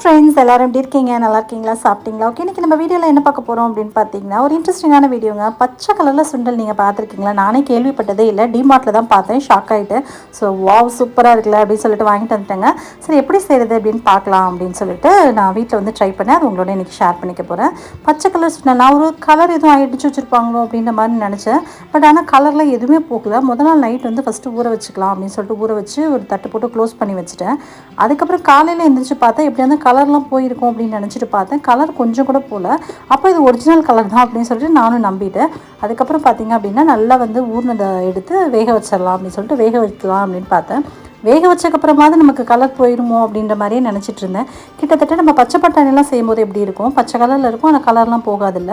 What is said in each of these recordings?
Friends எல்லோரும் எப்படி இருக்கீங்க? நல்லா இருக்கீங்களா? சாப்பிட்டீங்களா? ஓகே இன்றைக்கி நம்ம வீடியோவில் என்ன பார்க்க போகிறோம் அப்படின்னு பார்த்தீங்கன்னா ஒரு இன்ட்ரெஸ்டிங்கான வீடியோங்க பச்சை கலரில் சுண்டல் நீங்கள் பார்த்துருக்கீங்களா? நானே கேள்விப்பட்டதே இல்லை. டிமார்ட்டில் தான் பார்த்தேன். ஷாக் ஆகிட்டு ஸோ வாவ் சூப்பராக இருக்குல்ல அப்படின்னு சொல்லிட்டு வாங்கிட்டு வந்துட்டேங்க. சரி எப்படி செய்கிறது அப்படின்னு பார்க்கலாம் அப்படின்னு சொல்லிட்டு நான் வீட்டில் வந்து ட்ரை பண்ணேன். அது உங்களோட இன்றைக்கி ஷேர் பண்ணிக்க போகிறேன் பச்சை கலர் சுண்டல் நான் ஒரு கலர் எதுவும் அடிச்சு வச்சுருப்பாங்களோ அப்படின்ற மாதிரி நினச்சேன். பட் ஆனால் கலரில் எதுவுமே போகல. முதல் நாள் நைட் வந்து ஃபஸ்ட்டு ஊற வச்சுக்கலாம் அப்படின்னு சொல்லிட்டு ஊற வச்சு ஒரு தட்டு போட்டு க்ளோஸ் பண்ணி வச்சுட்டேன். அதுக்கப்புறம் காலையில் எழுந்திரிச்சு பார்த்தா எப்படியா கலர்லாம் போயிருக்கும் அப்படின்னு நினச்சிட்டு பார்த்தேன். கலர் கொஞ்சம் கூட போகல அப்போ இது ஒரிஜினல் கலர் தான் அப்படின்னு சொல்லிட்டு நானும் நம்பிட்டேன். அதுக்கப்புறம் பார்த்தீங்க அப்படின்னா நல்லா வந்து ஊர்னதை எடுத்து வேக வச்சிடலாம் அப்படின்னு சொல்லிட்டு வேக வைக்கலாம் அப்படின்னு பார்த்தேன். வேக வச்சக்கப்புறமாவது நமக்கு கலர் போயிடுமோ அப்படின்ற மாதிரியே நினச்சிட்டு இருந்தேன். கிட்டத்தட்ட நம்ம பச்சை பட்டாணிலாம் செய்யும்போது எப்படி இருக்கும்? பச்சை கலரில் இருக்கும் ஆனால் கலர்லாம் போகாதில்ல.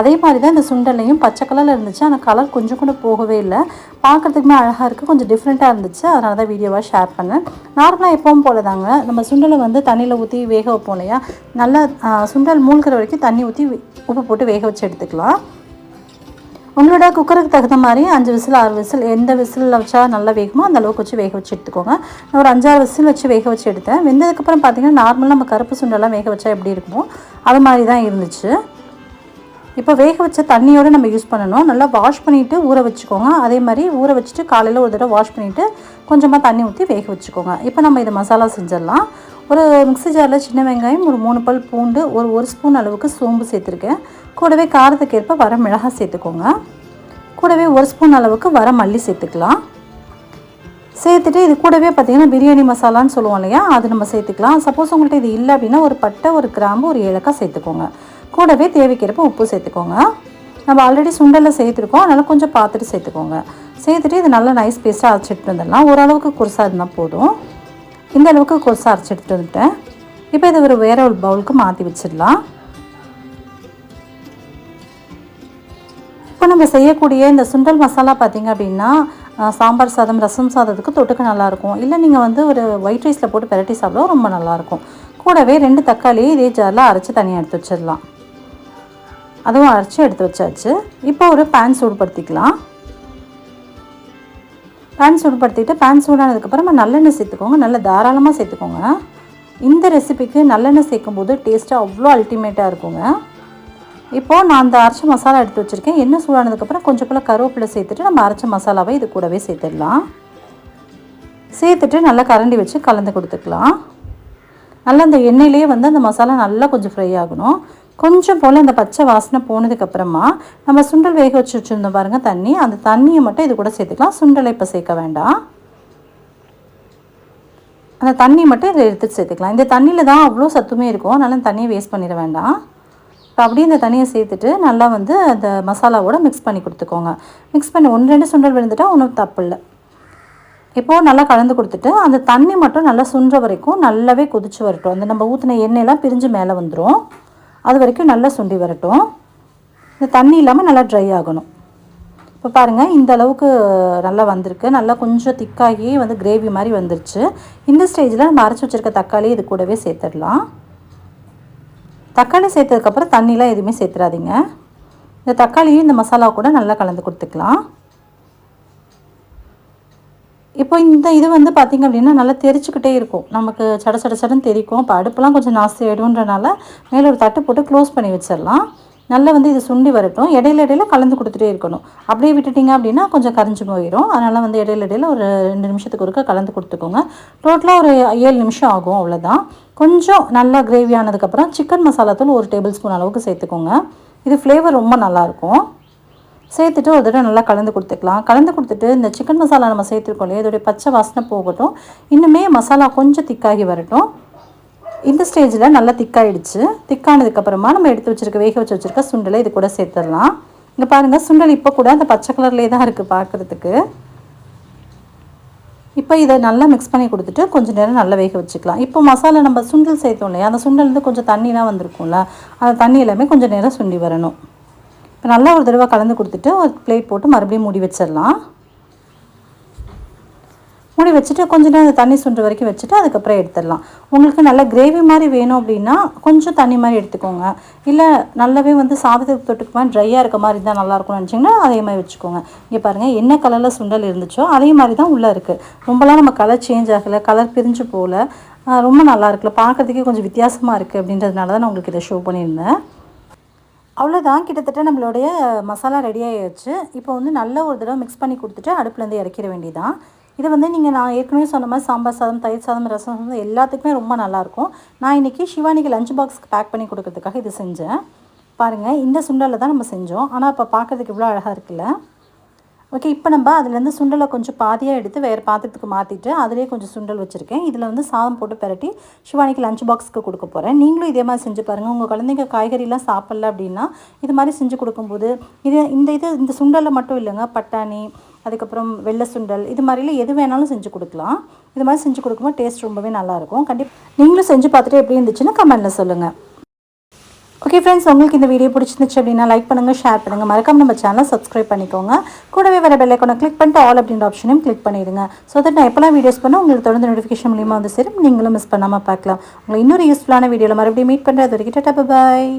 அதே மாதிரி தான் இந்த சுண்டலையும் பச்சை கலரில் இருந்துச்சு ஆனால் கலர் கொஞ்சம் கூட போகவே இல்லை. பார்க்குறதுக்குமே அழகாக இருக்குது கொஞ்சம் டிஃப்ரெண்ட்டாக இருந்துச்சு. அதனால தான் வீடியோவாக ஷேர் பண்ணேன். நார்மலாக எப்பவும் போல தாங்க நம்ம சுண்டலை வந்து தண்ணியில் ஊற்றி வேக வைப்போம் இல்லையா? நல்லா சுண்டல் மூழ்கிற வரைக்கும் தண்ணி ஊற்றி உப்பு போட்டு வேக வச்சு எடுத்துக்கலாம். உங்களோட குக்கருக்கு தகுந்த மாதிரி அஞ்சு விசில் ஆறு விசில் எந்த விசிலில் வச்சா நல்லா வேகுமோ அந்த அளவுக்கு வச்சு வேக வச்சு எடுத்துக்கோங்க. நான் ஒரு அஞ்சாறு விசில் வச்சு வேக வச்சு எடுத்தேன். வெந்ததுக்கப்புறம் பார்த்தீங்கன்னா நார்மலாக நம்ம கருப்பு சுண்டெல்லாம் வேக வச்சா எப்படி இருக்குமோ அது மாதிரி தான் இருந்துச்சு. இப்போ வேக வச்ச தண்ணியோடு நம்ம யூஸ் பண்ணணும். நல்லா வாஷ் பண்ணிவிட்டு ஊற வச்சுக்கோங்க. அதே மாதிரி ஊற வச்சுட்டு காலையில் ஒரு தடவை வாஷ் பண்ணிவிட்டு கொஞ்சமாக தண்ணி ஊற்றி வேக வச்சுக்கோங்க. இப்போ நம்ம இது மசாலா செஞ்சிடலாம். ஒரு மிக்ஸி ஜாரில் சின்ன வெங்காயம் ஒரு மூணு பல் பூண்டு ஒரு ஒரு ஸ்பூன் அளவுக்கு சோம்பு சேர்த்துருக்கேன். கூடவே காரத்துக்கு ஏற்ப வர மிளகாய் சேர்த்துக்கோங்க. கூடவே ஒரு ஸ்பூன் அளவுக்கு வர மல்லி சேர்த்துக்கலாம். சேர்த்துட்டு இது கூடவே பார்த்தீங்கன்னா பிரியாணி மசாலான்னு சொல்லுவோம் இல்லையா? அது நம்ம சேர்த்துக்கலாம். சப்போஸ் உங்கள்கிட்ட இது இல்லை அப்படின்னா ஒரு பட்டை ஒரு கிராம்பு ஒரு ஏலக்காய் சேர்த்துக்கோங்க. கூடவே தேவைக்கிறப்ப உப்பு சேர்த்துக்கோங்க. நம்ம ஆல்ரெடி சுண்டலில் சேர்த்துருக்கோம். அதனால் கொஞ்சம் பார்த்துட்டு சேர்த்துக்கோங்க. சேர்த்துட்டு இது நல்லா நைஸ் பேஸ்ட்டாக அரைச்சிட்டு வந்துடலாம். ஓரளவுக்கு குருசாக இருந்தால் போதும். இந்த அளவுக்கு குருசாக அரைச்சி எடுத்துட்டு வந்துட்டேன். இப்போ இதை ஒரு வேற ஒரு பவுலுக்கு மாற்றி வச்சிடலாம். நம்ம செய்யக்கூடிய இந்த சுண்டல் மசாலா பார்த்திங்க அப்படின்னா சாம்பார் சாதம் ரசம் சாதத்துக்கு தொட்டுக்க நல்லாயிருக்கும். இல்லை நீங்கள் வந்து ஒரு ஒயிட் ரைஸில் போட்டு பெரட்டி சாப்பிட ரொம்ப நல்லாயிருக்கும். கூடவே ரெண்டு தக்காளி இதே ஜாரில் அரைச்சி தனியாக எடுத்து வச்சிடலாம். அதுவும் அரைச்சி எடுத்து வச்சாச்சு. இப்போ ஒரு பேன் சூடுபடுத்திக்கலாம். பேன் சூடுபடுத்திட்டு பேன் சூடானதுக்கப்புறமா நல்லெண்ணெய் சேர்த்துக்கோங்க. நல்ல தாராளமாக சேர்த்துக்கோங்க. இந்த ரெசிபிக்கு நல்லெண்ணெய் சேர்க்கும்போது டேஸ்ட்டாக அவ்வளோ அல்டிமேட்டாக இருக்குங்க. இப்போது நான் அந்த அரைச்ச மசாலா எடுத்து வச்சுருக்கேன். எண்ணெய் சூடானதுக்கப்புறம் கொஞ்சம் போல் கருவேப்பிலை சேர்த்துட்டு நம்ம அரைச்ச மசாலாவை இது கூடவே சேர்த்துடலாம். சேர்த்துட்டு நல்லா கரண்டி வச்சு கலந்து கொடுத்துக்கலாம். நல்லா அந்த எண்ணெயிலேயே வந்து அந்த மசாலா நல்லா கொஞ்சம் ஃப்ரை ஆகணும். கொஞ்சம் போல் அந்த பச்சை வாசனை போனதுக்கப்புறமா நம்ம சுண்டல் வேக வச்சு வச்சுருந்தோம் பாருங்கள் தண்ணி. அந்த தண்ணியை மட்டும் இது கூட சேர்த்துக்கலாம். சுண்டலை இப்போ சேர்க்க வேண்டாம். அந்த தண்ணி மட்டும் இதை எடுத்துகிட்டு சேர்த்துக்கலாம். இந்த தண்ணியில் தான் அவ்வளோ சத்துமே இருக்கும். அதனால் தண்ணியை வேஸ்ட் பண்ணிட வேண்டாம். இப்போ அப்படியே இந்த தண்ணியை சேர்த்துட்டு நல்லா வந்து அந்த மசாலாவோட மிக்ஸ் பண்ணி கொடுத்துக்கோங்க. மிக்ஸ் பண்ணி ஒன்று ரெண்டு சுண்டல் விழுந்துட்டால் ஒன்றும் தப்பு இல்லை. இப்போது நல்லா கலந்து கொடுத்துட்டு அந்த தண்ணி மட்டும் நல்லா சுன்ற வரைக்கும் நல்லாவே கொதிச்சு வரட்டும். அந்த நம்ம ஊற்றின எண்ணெயெல்லாம் பிரிஞ்சு மேலே வந்துடும் அது வரைக்கும் நல்லா சுண்டி வரட்டும். இந்த தண்ணி இல்லாமல் நல்லா ட்ரை ஆகணும். இப்போ பாருங்கள் இந்த அளவுக்கு நல்லா வந்திருக்கு. நல்லா கொஞ்சம் திக்காகி வந்து கிரேவி மாதிரி வந்துருச்சு. இந்த ஸ்டேஜில் நம்ம அரைச்சி வச்சுருக்க தக்காளி இது கூடவே சேர்த்துடலாம். தக்காளி சேர்த்ததுக்கப்புறம் தண்ணிலாம் எதுவுமே சேர்த்துறாதீங்க. இந்த தக்காளியும் இந்த மசாலா கூட நல்லா கலந்து கொடுத்துக்கலாம். இப்போ இந்த இது வந்து பார்த்திங்க அப்படின்னா நல்லா தெரிச்சுக்கிட்டே இருக்கும். நமக்கு சட சட சடன்னு தெரிக்கும். இப்போ அடுப்புலாம் கொஞ்சம் நாஸ்தி ஆகிடும்ன்றனால மேலே ஒரு தட்டு போட்டு க்ளோஸ் பண்ணி வச்சிடலாம். நல்லா வந்து இது சுண்டி வரட்டும். இடையில இடையில கலந்து கொடுத்துட்டே இருக்கணும். அப்படியே விட்டுட்டிங்க அப்படின்னா கொஞ்சம் கரைஞ்சி போயிடும் அதனால் வந்து இடையில இடையில ஒரு ரெண்டு நிமிஷத்துக்கு ஒருக்க கலந்து கொடுத்துக்கோங்க. டோட்டலாக ஒரு ஏழு நிமிஷம் ஆகும் அவ்வளோதான் கொஞ்சம் நல்லா கிரேவி ஆனதுக்கப்புறம் சிக்கன் மசாலா தூள் ஒரு டேபிள் ஸ்பூன் அளவுக்கு சேர்த்துக்கோங்க. இது ஃப்ளேவர் ரொம்ப நல்லாயிருக்கும் சேர்த்துட்டு ஒரு தடவை நல்லா கலந்து கொடுத்துக்கலாம். கலந்து கொடுத்துட்டு இந்த சிக்கன் மசாலா நம்ம சேர்த்துருக்கோம் இல்லையா? இதோடைய பச்சை வாசனை போகட்டும். இன்னுமே மசாலா கொஞ்சம் திக்காகி வரட்டும். இந்த ஸ்டேஜில் நல்லா திக்காயிடுச்சு. திக்கானதுக்கப்புறமா நம்ம எடுத்து வச்சுருக்க வேக வச்சு வச்சுருக்க சுண்டலை இது கூட சேர்த்துடலாம். இங்கே பாருங்கள் சுண்டல் இப்போ கூட அந்த பச்சை கலர்லேயே தான் இருக்குது பார்க்குறதுக்கு இப்போ இதை நல்லா மிக்ஸ் பண்ணி கொடுத்துட்டு கொஞ்சம் நேரம் நல்லா வேக வச்சுக்கலாம். இப்போ மசாலா நம்ம சுண்டல் சேர்த்தோம் இல்லையா? அந்த சுண்டல்லேருந்து கொஞ்சம் தண்ணிலாம் வந்திருக்கும்ல. அந்த தண்ணி எல்லாமே கொஞ்சம் நேரம் சுண்டி வரணும். இப்போ நல்லா ஒரு தடவை கலந்து கொடுத்துட்டு ஒரு பிளேட் போட்டு மறுபடியும் மூடி வச்சிடலாம். மூடி வச்சுட்டு கொஞ்ச நேரம் அந்த தண்ணி சுண்டு வரைக்கும் வச்சுட்டு அதுக்கப்புறம் எடுத்துடலாம். உங்களுக்கு நல்ல கிரேவி மாதிரி வேணும் அப்படின்னா கொஞ்சம் தண்ணி மாதிரி எடுத்துக்கோங்க. இல்லை நல்லாவே வந்து சாதத்துக்கு தொட்டுக்குமா ட்ரையாக இருக்க மாதிரி இருந்தால் நல்லாயிருக்கும்னு நினச்சிங்கன்னா அதே மாதிரி வச்சுக்கோங்க. இங்கே பாருங்கள் என்ன கலரில் சுண்டல் இருந்துச்சோ அதே மாதிரி தான் உள்ளே இருக்குது ரொம்பலாம் நம்ம கலர் சேஞ்ச் ஆகலை கலர் பிரிஞ்சு போகல ரொம்ப நல்லா இருக்குல்ல பார்க்கறதுக்கே கொஞ்சம் வித்தியாசமாக இருக்குது அப்படின்றதுனால தான் நான் உங்களுக்கு இதை ஷோ பண்ணியிருந்தேன். அவ்வளோதான் கிட்டத்தட்ட நம்மளுடைய மசாலா ரெடி ஆகிடுச்சு இப்போ வந்து நல்ல ஒரு தடவை மிக்ஸ் பண்ணி கொடுத்துட்டு அடுப்புலேருந்து இறக்கிட வேண்டியதான் இது வந்து நீங்கள் நான் ஏற்கனவே சொன்ன மாதிரி சாம்பார் சாதம் தயிர் சாதம் ரசம் சாதம் எல்லாத்துக்குமே ரொம்ப நல்லாயிருக்கும். நான் இன்றைக்கி சிவானிக்கு லஞ்ச் பாக்ஸ்க்கு பேக் பண்ணி கொடுக்கறதுக்காக இது செஞ்சேன். பாருங்கள் இந்த சுண்டலில் தான் நம்ம செஞ்சோம். ஆனால் இப்போ பார்க்கறதுக்கு இவ்வளோ அழகாக இருக்குல்ல? ஓகே இப்போ நம்ம அதுலேருந்து சுண்டலை கொஞ்சம் பாதியாக எடுத்து வேறு பாத்திரத்துக்கு மாற்றிட்டு அதிலே கொஞ்சம் சுண்டல் வச்சுருக்கேன். இதில் வந்து சாதம் போட்டு பெரட்டி சிவானிக்கு லஞ்ச் பாக்ஸ்க்கு கொடுக்க போகிறேன் நீங்களும் இதே மாதிரி செஞ்சு பாருங்கள் உங்கள் குழந்தைங்க காய்கறிலாம் சாப்பிட்ல அப்படின்னா இது மாதிரி செஞ்சு கொடுக்கும்போது இது இந்த இது இந்த சுண்டலில் மட்டும் இல்லைங்க பட்டாணி அதுக்கப்புறம் வெள்ளை சுண்டல் இது மாதிரிலாம் எது வேணாலும் செஞ்சு கொடுக்கலாம். இது மாதிரி செஞ்சு கொடுக்கும்போது டேஸ்ட் ரொம்பவே நல்லாயிருக்கும். கண்டிப்பாக நீங்களும் செஞ்சு பார்த்துட்டு எப்படி இருந்துச்சுன்னு கமெண்ட்டில் சொல்லுங்கள் ஓகே ஃப்ரெண்ட்ஸ் உங்களுக்கு இந்த வீடியோ பிடிச்சிருந்துச்சு அப்படின்னா லைக் பண்ணுங்கள் ஷேர் பண்ணுங்கள் மறக்காம நம்ம சேனலை சப்ஸ்கிரைப் பண்ணிக்கோங்க. கூடவே வர பெல் ஐக்கானை கிளிக் பண்ணிட்டு ஆல் அப்படின்ற ஆப்ஷனையும் கிளிக் பண்ணிடுங்க. ஸோ தட் நான் எப்போலாம் வீடியோஸ் பண்ணால் உங்களுக்கு தொடர்ந்து நோட்டிஃபிகேஷன் மூலியமாக வந்து சரி நீங்களும் மிஸ் பண்ணாமல் பார்க்கலாம். உங்களை இன்னொரு யூஸ்ஃபுல்லான வீடியோவில் மறுபடியும் மீட் பண்ணுறது வரைக்கும் டாட்டா பாய்